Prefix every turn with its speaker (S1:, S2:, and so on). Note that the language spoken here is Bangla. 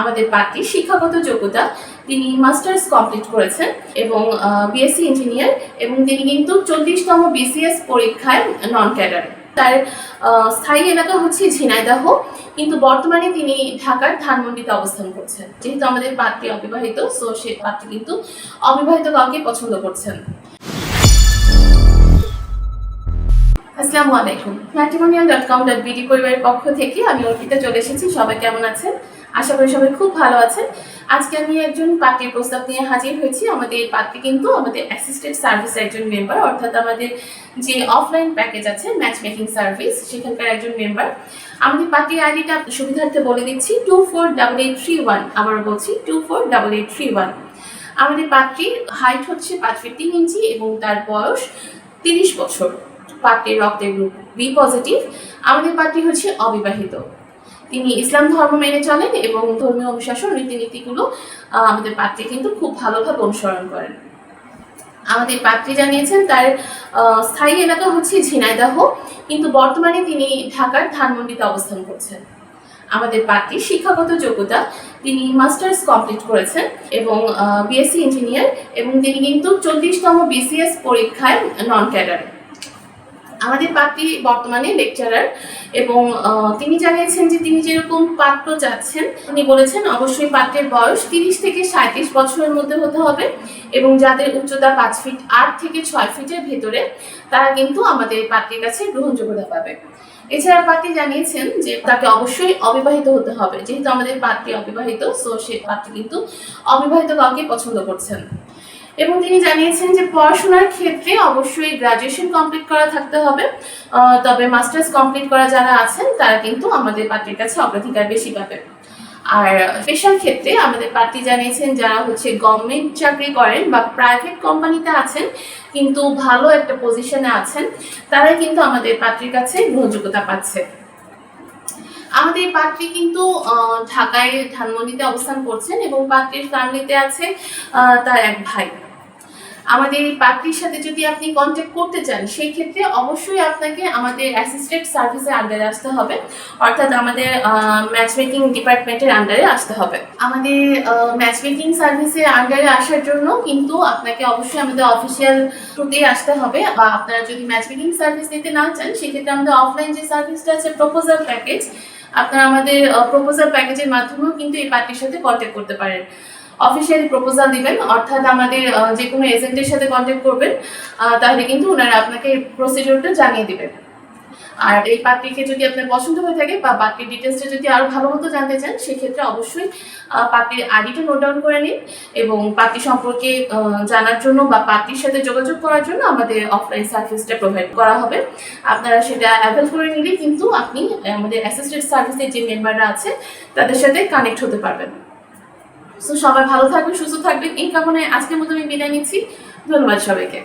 S1: আমাদের পার্টি শিক্ষাগত যোগ্যতা তিনি মাস্টার্স কমপ্লিট করেছেন এবং বিএসসি ইঞ্জিনিয়ার এবং তিনি কিন্তু চল্লিশতম বিসিএস পরীক্ষায় নন ক্যাডার তার স্থায়ী এলাকা হচ্ছে ঝিনাইদহ, কিন্তু বর্তমানে তিনি ঢাকার ধানমন্ডিতে অবস্থান করছেন। যেহেতু আমাদের পাত্রী অবিবাহিত সো সে পাত্রী কিন্তু অবিবাহিত কাউকে পছন্দ করছেন আসসালামু আলাইকুম। Matrimonial dot com dot BD পরিবারের পক্ষ থেকে আমি অর্পিতা চলে এসেছি। সবাই কেমন আছেন? আশা করি সবাই খুব ভালো আছেন। আজকে আমি একজন পাত্রীর প্রস্তাব নিয়ে হাজির হয়েছি। আমাদের পাত্রী কিন্তু আমাদের অ্যাসিস্ট্যান্ট সার্ভিসের একজন মেম্বার অর্থাৎ আমাদের যে অফলাইন প্যাকেজ আছে ম্যাচ মেকিং সার্ভিস সেখানকার একজন মেম্বার আমাদের পার্টির আইডিটা সুবিধার্থে বলে দিচ্ছি two four double eight three one আবার বলছি two four double eight three one আমাদের পাত্রীর হাইট হচ্ছে পাঁচ ফিট তিন ইঞ্চি এবং তার বয়স তিরিশ বছর। পাত্রের রক্তের গ্রুপ বি পজিটিভ আমাদের পাত্রী হচ্ছে অবিবাহিত। তিনি ইসলাম ধর্ম মেনে চলেন এবং ধর্মীয় অনুশাসন, রীতিনীতিগুলো আমাদের পাত্রী কিন্তু খুব ভালোভাবে অনুসরণ করেন। আমাদের পাত্রী জানিয়েছেন তার স্থায়ী এলাকা হচ্ছে ঝিনাইদাহ, কিন্তু বর্তমানে তিনি ঢাকার ধানমন্ডিতে অবস্থান করছেন। আমাদের পাত্রী শিক্ষাগত যোগ্যতা তিনি মাস্টার্স কমপ্লিট করেছেন এবং বিএসসি ইঞ্জিনিয়ার এবং তিনি কিন্তু চল্লিশতম বিসিএস পরীক্ষায় নন ক্যাডার আমাদের পাত্রী বর্তমানে লেকচারার এবং তিনি জানিয়েছেন যে তিনি যেরকম পাত্র চাচ্ছেন, উনি বলেছেন অবশ্যই পাত্রের বয়স তিরিশ থেকে সাঁত্রিশ বছরের মধ্যে হতে হবে এবং যাদের উচ্চতা পাঁচ ফিট আট থেকে ছয় ফিটের ভেতরে, তারা কিন্তু আমাদের পাত্রের কাছে গ্রহণযোগ্যতা পাবে। এছাড়া পাত্রী জানিয়েছেন যে তাকে অবশ্যই অবিবাহিত হতে হবে। যেহেতু আমাদের পাত্রী অবিবাহিত সো সে পাত্রী কিন্তু অবিবাহিত কাউকে পছন্দ করছেন এবং তিনি জানিয়েছেন যে পড়াশোনার ক্ষেত্রে অবশ্যই গ্রাজুয়েশন কমপ্লিট করা থাকতে হবে। তবে মাস্টার্স কমপ্লিট করা যারা আছেন, তারা কিন্তু আমাদের পার্টির কাছে অগ্রাধিকার বেশি পাবে আর পেশার ক্ষেত্রে আমাদের পার্টি জানিয়েছেন যারা হচ্ছে গভর্নমেন্ট চাকরি করেন বা প্রাইভেট কোম্পানিতে আছেন, কিন্তু ভালো একটা পজিশনে আছেন, তারাই কিন্তু আমাদের পাত্রীর কাছে গ্রহণযোগ্যতা পাচ্ছে। আমাদের পাত্রী কিন্তু ঢাকায় ধানমন্ডিতে অবস্থান করছেন এবং পাত্রীর ফ্যামিলিতে আছে তার এক ভাই। আমাদের এই পার্টির সাথে যদি আপনি কন্ট্যাক্ট করতে চান, সেই ক্ষেত্রে অবশ্যই আপনাকে আমাদের অ্যাসিস্ট্যান্ট সার্ভিসের আন্ডারে আসতে হবে। অর্থাৎ আমাদের ম্যাচ মেকিং ডিপার্টমেন্টের আন্ডারে আসতে হবে। আমাদের ম্যাচ মেকিং সার্ভিসের আন্ডারে আসার জন্য কিন্তু আপনাকে অবশ্যই আমাদের অফিসিয়াল থ্রুতেই আসতে হবে। বা আপনারা যদি ম্যাচ মেকিং সার্ভিস নিতে না চান, সেক্ষেত্রে আমাদের অফলাইন যে সার্ভিসটা আছে প্রপোজাল প্যাকেজ আপনারা আমাদের প্রপোজাল প্যাকেজের মাধ্যমেও কিন্তু এই পার্টির সাথে কন্ট্যাক্ট করতে পারেন। অফিসিয়ালি প্রপোজাল দিবেন, অর্থাৎ আমাদের যে কোনো এজেন্টের সাথে কন্ট্যাক্ট করবেন তাহলে কিন্তু ওনারা আপনাকে প্রসিডিওরটা জানিয়ে দিবেন। আর এই পাত্রীকে যদি আপনার পছন্দ হয়ে থাকে বা পাত্রীর ডিটেলসটা যদি আরও ভালো মতো জানতে চান, সেক্ষেত্রে অবশ্যই পাত্রীর আইডিটা নোট ডাউন করে নিন এবং পাত্রী সম্পর্কে জানার জন্য বা পাত্রীর সাথে যোগাযোগ করার জন্য আমাদের অফলাইন সার্ভিসটা প্রোভাইড করা হবে। আপনারা সেটা অ্যাভেল করে নিলে কিন্তু আপনি, আমাদের অ্যাসিস্ট্যান্ট সার্ভিসের যে মেম্বাররা আছে, তাদের সাথে কানেক্ট হতে পারবেন। সো সবাই ভালো থাকবেন, সুস্থ থাকবেন। এই কারণে আজকের মতো আমি বিদায় নিচ্ছি। ধন্যবাদ সবাইকে।